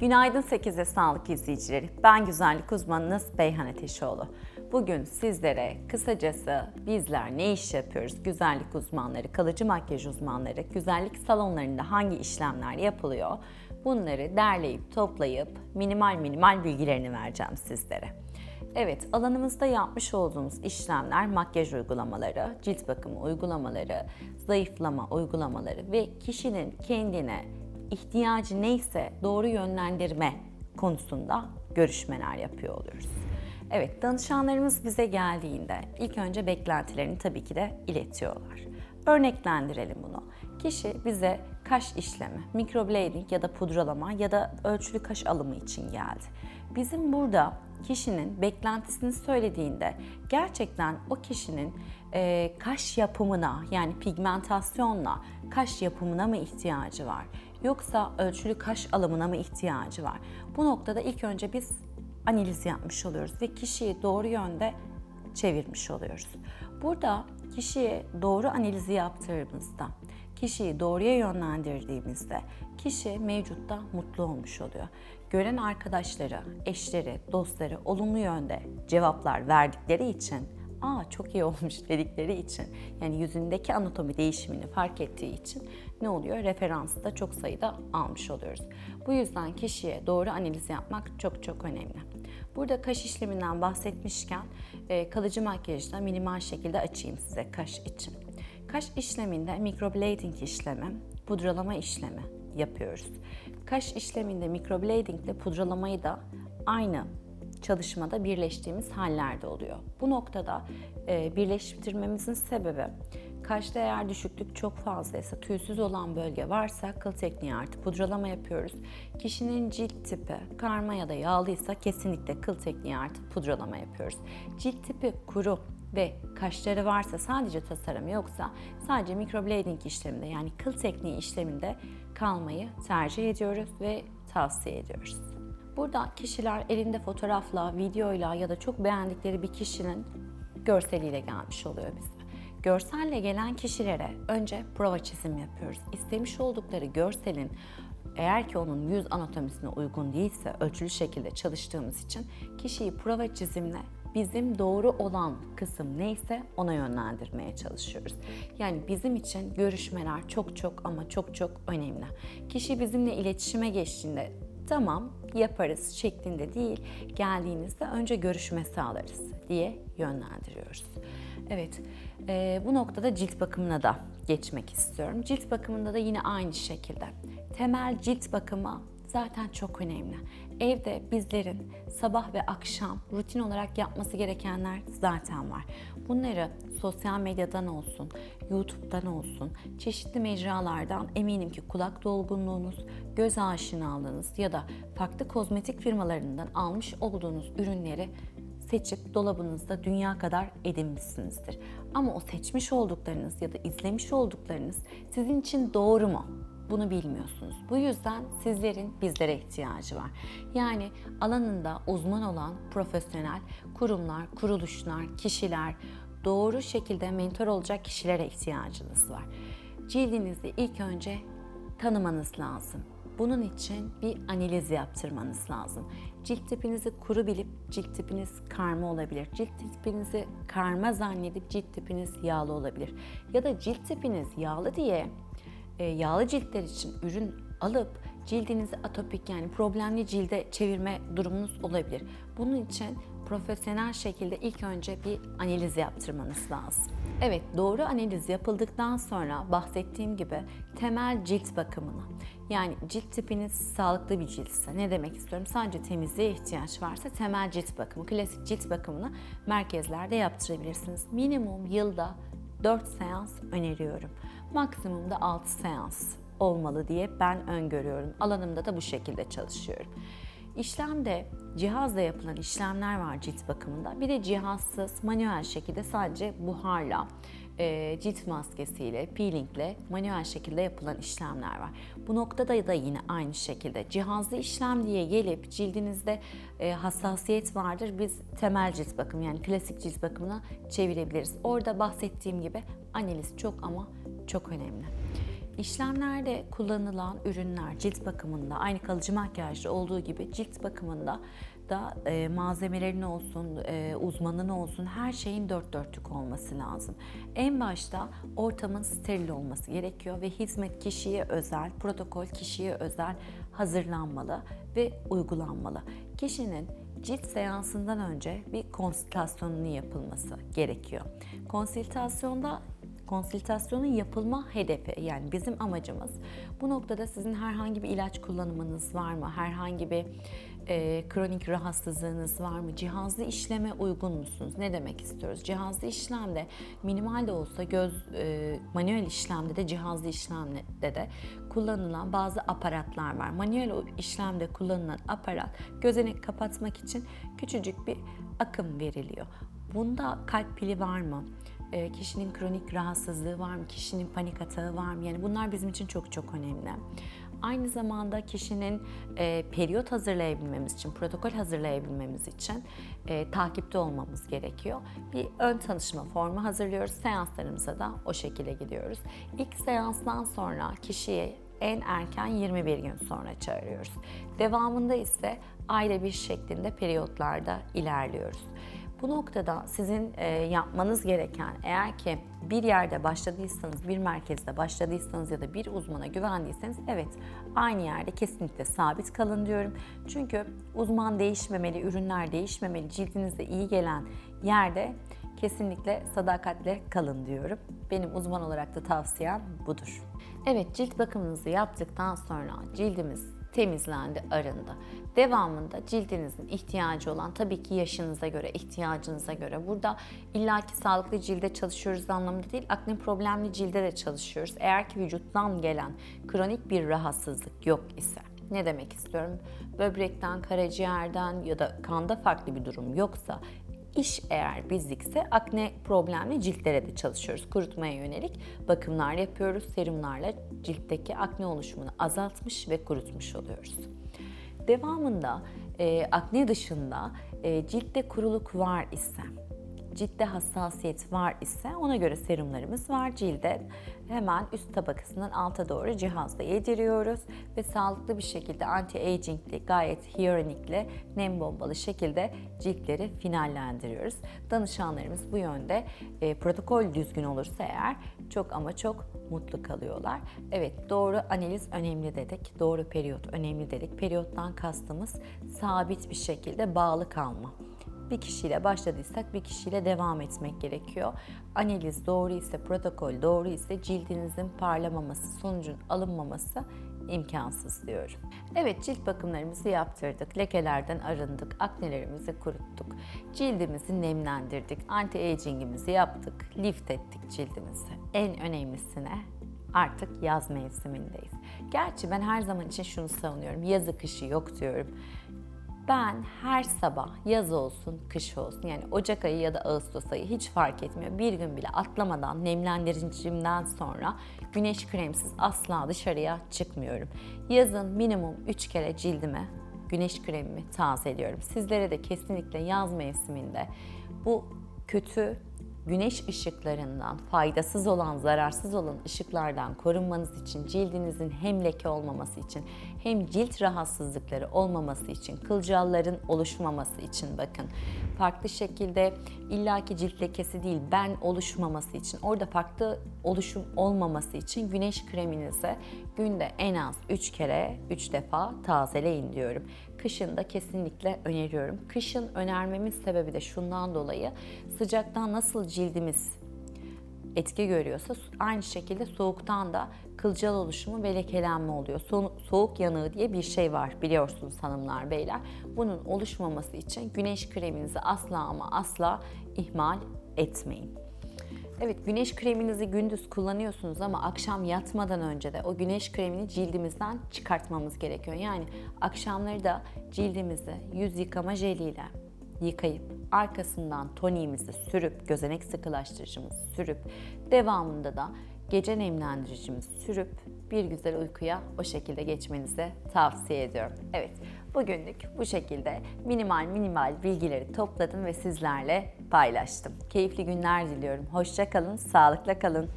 Günaydın 8'e sağlık izleyicileri. Ben güzellik uzmanınız Beyhan Ateşoğlu. Bugün sizlere kısacası bizler ne iş yapıyoruz? Güzellik uzmanları, kalıcı makyaj uzmanları, güzellik salonlarında hangi işlemler yapılıyor? Bunları derleyip toplayıp minimal minimal bilgilerini vereceğim sizlere. Evet, alanımızda yapmış olduğumuz işlemler makyaj uygulamaları, cilt bakımı uygulamaları, zayıflama uygulamaları ve kişinin kendine ihtiyacı neyse doğru yönlendirme konusunda görüşmeler yapıyor oluyoruz. Evet, danışanlarımız bize geldiğinde ilk önce beklentilerini tabii ki de iletiyorlar. Örneklendirelim bunu. Kişi bize kaş işlemi, microblading ya da pudralama ya da ölçülü kaş alımı için geldi. Bizim burada kişinin beklentisini söylediğinde gerçekten o kişinin e, kaş yapımına yani pigmentasyonla kaş yapımına mı ihtiyacı var? Yoksa ölçülü kaş alımına mı ihtiyacı var? Bu noktada ilk önce biz analiz yapmış oluyoruz ve kişiyi doğru yönde çevirmiş oluyoruz. Burada kişiye doğru analizi yaptırdığımızda, kişiyi doğruya yönlendirdiğimizde kişi mevcutta mutlu olmuş oluyor. Gören arkadaşları, eşleri, dostları olumlu yönde cevaplar verdikleri için aa çok iyi olmuş dedikleri için yani yüzündeki anatomi değişimini fark ettiği için ne oluyor? Referansı da çok sayıda almış oluyoruz. Bu yüzden kişiye doğru analiz yapmak çok çok önemli. Burada kaş işleminden bahsetmişken e, kalıcı makyajda minimal şekilde açayım size kaş için. Kaş işleminde microblading işlemi, pudralama işlemi yapıyoruz. Kaş işleminde microblading ile pudralamayı da aynı çalışmada birleştiğimiz hallerde oluyor. Bu noktada e, birleştirmemizin sebebi kaşta eğer düşüklük çok fazlaysa, tüysüz olan bölge varsa kıl tekniği artı pudralama yapıyoruz. Kişinin cilt tipi karma ya da yağlıysa kesinlikle kıl tekniği artı pudralama yapıyoruz. Cilt tipi kuru ve kaşları varsa sadece tasarım yoksa sadece microblading işleminde yani kıl tekniği işleminde kalmayı tercih ediyoruz ve tavsiye ediyoruz. Burada kişiler elinde fotoğrafla, videoyla ya da çok beğendikleri bir kişinin görseliyle gelmiş oluyor bize. Görselle gelen kişilere önce prova çizim yapıyoruz. İstemiş oldukları görselin eğer ki onun yüz anatomisine uygun değilse ölçülü şekilde çalıştığımız için kişiyi prova çizimle bizim doğru olan kısım neyse ona yönlendirmeye çalışıyoruz. Yani bizim için görüşmeler çok çok ama çok çok önemli. Kişi bizimle iletişime geçtiğinde tamam yaparız şeklinde değil, geldiğinizde önce görüşme sağlarız diye yönlendiriyoruz. Evet, e, bu noktada cilt bakımına da geçmek istiyorum. Cilt bakımında da yine aynı şekilde. Temel cilt bakımı zaten çok önemli. Evde bizlerin sabah ve akşam rutin olarak yapması gerekenler zaten var. Bunları sosyal medyadan olsun, YouTube'dan olsun, çeşitli mecralardan eminim ki kulak dolgunluğunuz, göz aşinalığınız ya da farklı kozmetik firmalarından almış olduğunuz ürünleri seçip dolabınızda dünya kadar edinmişsinizdir. Ama o seçmiş olduklarınız ya da izlemiş olduklarınız sizin için doğru mu? Bunu bilmiyorsunuz. Bu yüzden sizlerin bizlere ihtiyacı var. Yani alanında uzman olan profesyonel kurumlar, kuruluşlar, kişiler, doğru şekilde mentor olacak kişilere ihtiyacınız var. Cildinizi ilk önce tanımanız lazım. Bunun için bir analiz yaptırmanız lazım. Cilt tipinizi kuru bilip cilt tipiniz karma olabilir. Cilt tipinizi karma zannedip cilt tipiniz yağlı olabilir. Ya da cilt tipiniz yağlı diye yağlı ciltler için ürün alıp cildinizi atopik yani problemli cilde çevirme durumunuz olabilir. Bunun için profesyonel şekilde ilk önce bir analiz yaptırmanız lazım. Evet doğru analiz yapıldıktan sonra bahsettiğim gibi temel cilt bakımını yani cilt tipiniz sağlıklı bir ciltse ne demek istiyorum sadece temizliğe ihtiyaç varsa temel cilt bakımı klasik cilt bakımını merkezlerde yaptırabilirsiniz. Minimum yılda 4 seans öneriyorum. Maksimumda 6 seans olmalı diye ben öngörüyorum. Alanımda da bu şekilde çalışıyorum. İşlemde cihazla yapılan işlemler var cilt bakımında. Bir de cihazsız manuel şekilde sadece buharla, e, cilt maskesiyle, peelingle manuel şekilde yapılan işlemler var. Bu noktada da yine aynı şekilde cihazlı işlem diye gelip cildinizde e, hassasiyet vardır. Biz temel cilt bakımı yani klasik cilt bakımına çevirebiliriz. Orada bahsettiğim gibi analiz çok ama çok önemli. İşlemlerde kullanılan ürünler cilt bakımında aynı kalıcı makyajda olduğu gibi cilt bakımında da e, malzemelerin olsun, e, uzmanın olsun her şeyin dört dörtlük olması lazım. En başta ortamın steril olması gerekiyor ve hizmet kişiye özel, protokol kişiye özel hazırlanmalı ve uygulanmalı. Kişinin cilt seansından önce bir konsültasyonunun yapılması gerekiyor. Konsültasyonda konsültasyonun yapılma hedefi yani bizim amacımız bu noktada sizin herhangi bir ilaç kullanımınız var mı? Herhangi bir e, kronik rahatsızlığınız var mı? Cihazlı işleme uygun musunuz? Ne demek istiyoruz? Cihazlı işlemde minimal de olsa göz e, manuel işlemde de cihazlı işlemde de kullanılan bazı aparatlar var. Manuel işlemde kullanılan aparat gözenek kapatmak için küçücük bir akım veriliyor. Bunda kalp pili var mı? E, kişinin kronik rahatsızlığı var mı? Kişinin panik atağı var mı? Yani bunlar bizim için çok çok önemli. Aynı zamanda kişinin e, periyot hazırlayabilmemiz için, protokol hazırlayabilmemiz için e, takipte olmamız gerekiyor. Bir ön tanışma formu hazırlıyoruz. Seanslarımıza da o şekilde gidiyoruz. İlk seanstan sonra kişiye en erken 21 gün sonra çağırıyoruz. Devamında ise ayda bir şeklinde periyotlarda ilerliyoruz. Bu noktada sizin e, yapmanız gereken eğer ki bir yerde başladıysanız, bir merkezde başladıysanız ya da bir uzmana güvendiyseniz evet aynı yerde kesinlikle sabit kalın diyorum. Çünkü uzman değişmemeli, ürünler değişmemeli, cildinize iyi gelen yerde kesinlikle sadakatle kalın diyorum. Benim uzman olarak da tavsiyem budur. Evet cilt bakımınızı yaptıktan sonra cildimiz temizlendi, arındı. Devamında cildinizin ihtiyacı olan tabii ki yaşınıza göre, ihtiyacınıza göre. Burada illaki sağlıklı cilde çalışıyoruz anlamında değil, akne problemli cilde de çalışıyoruz. Eğer ki vücuttan gelen kronik bir rahatsızlık yok ise. Ne demek istiyorum? Böbrekten, karaciğerden ya da kanda farklı bir durum yoksa İş eğer bizlikse akne problemli ciltlere de çalışıyoruz. Kurutmaya yönelik bakımlar yapıyoruz. Serumlarla ciltteki akne oluşumunu azaltmış ve kurutmuş oluyoruz. Devamında e, akne dışında e, ciltte kuruluk var ise ciltte hassasiyet var ise ona göre serumlarımız var. Cilde hemen üst tabakasından alta doğru cihazla yediriyoruz ve sağlıklı bir şekilde anti-agingli, gayet hyaluronikli, nem bombalı şekilde ciltleri finallendiriyoruz. Danışanlarımız bu yönde e, protokol düzgün olursa eğer çok ama çok mutlu kalıyorlar. Evet doğru analiz önemli dedik, doğru periyot önemli dedik. Periyottan kastımız sabit bir şekilde bağlı kalma bir kişiyle başladıysak bir kişiyle devam etmek gerekiyor. Analiz doğru ise, protokol doğru ise cildinizin parlamaması, sonucun alınmaması imkansız diyorum. Evet cilt bakımlarımızı yaptırdık, lekelerden arındık, aknelerimizi kuruttuk, cildimizi nemlendirdik, anti-agingimizi yaptık, lift ettik cildimizi. En önemlisine artık yaz mevsimindeyiz. Gerçi ben her zaman için şunu savunuyorum, yazı kışı yok diyorum. Ben her sabah yaz olsun, kış olsun yani Ocak ayı ya da Ağustos ayı hiç fark etmiyor. Bir gün bile atlamadan nemlendiricimden sonra güneş kremsiz asla dışarıya çıkmıyorum. Yazın minimum 3 kere cildime güneş kremimi tazeliyorum. Sizlere de kesinlikle yaz mevsiminde bu kötü güneş ışıklarından, faydasız olan, zararsız olan ışıklardan korunmanız için, cildinizin hem leke olmaması için, hem cilt rahatsızlıkları olmaması için, kılcalların oluşmaması için bakın. Farklı şekilde illaki cilt lekesi değil, ben oluşmaması için, orada farklı oluşum olmaması için güneş kreminizi günde en az 3 kere, 3 defa tazeleyin diyorum. Kışın da kesinlikle öneriyorum. Kışın önermemin sebebi de şundan dolayı sıcaktan nasıl cildimiz etki görüyorsa aynı şekilde soğuktan da kılcal oluşumu ve lekelenme oluyor. So- soğuk yanığı diye bir şey var biliyorsunuz hanımlar beyler. Bunun oluşmaması için güneş kreminizi asla ama asla ihmal etmeyin. Evet güneş kreminizi gündüz kullanıyorsunuz ama akşam yatmadan önce de o güneş kremini cildimizden çıkartmamız gerekiyor. Yani akşamları da cildimizi yüz yıkama jeliyle yıkayıp arkasından toniğimizi sürüp gözenek sıkılaştırıcımızı sürüp devamında da gece nemlendiricimizi sürüp bir güzel uykuya o şekilde geçmenizi tavsiye ediyorum. Evet, bugünlük bu şekilde minimal minimal bilgileri topladım ve sizlerle paylaştım. Keyifli günler diliyorum. Hoşça kalın, sağlıkla kalın.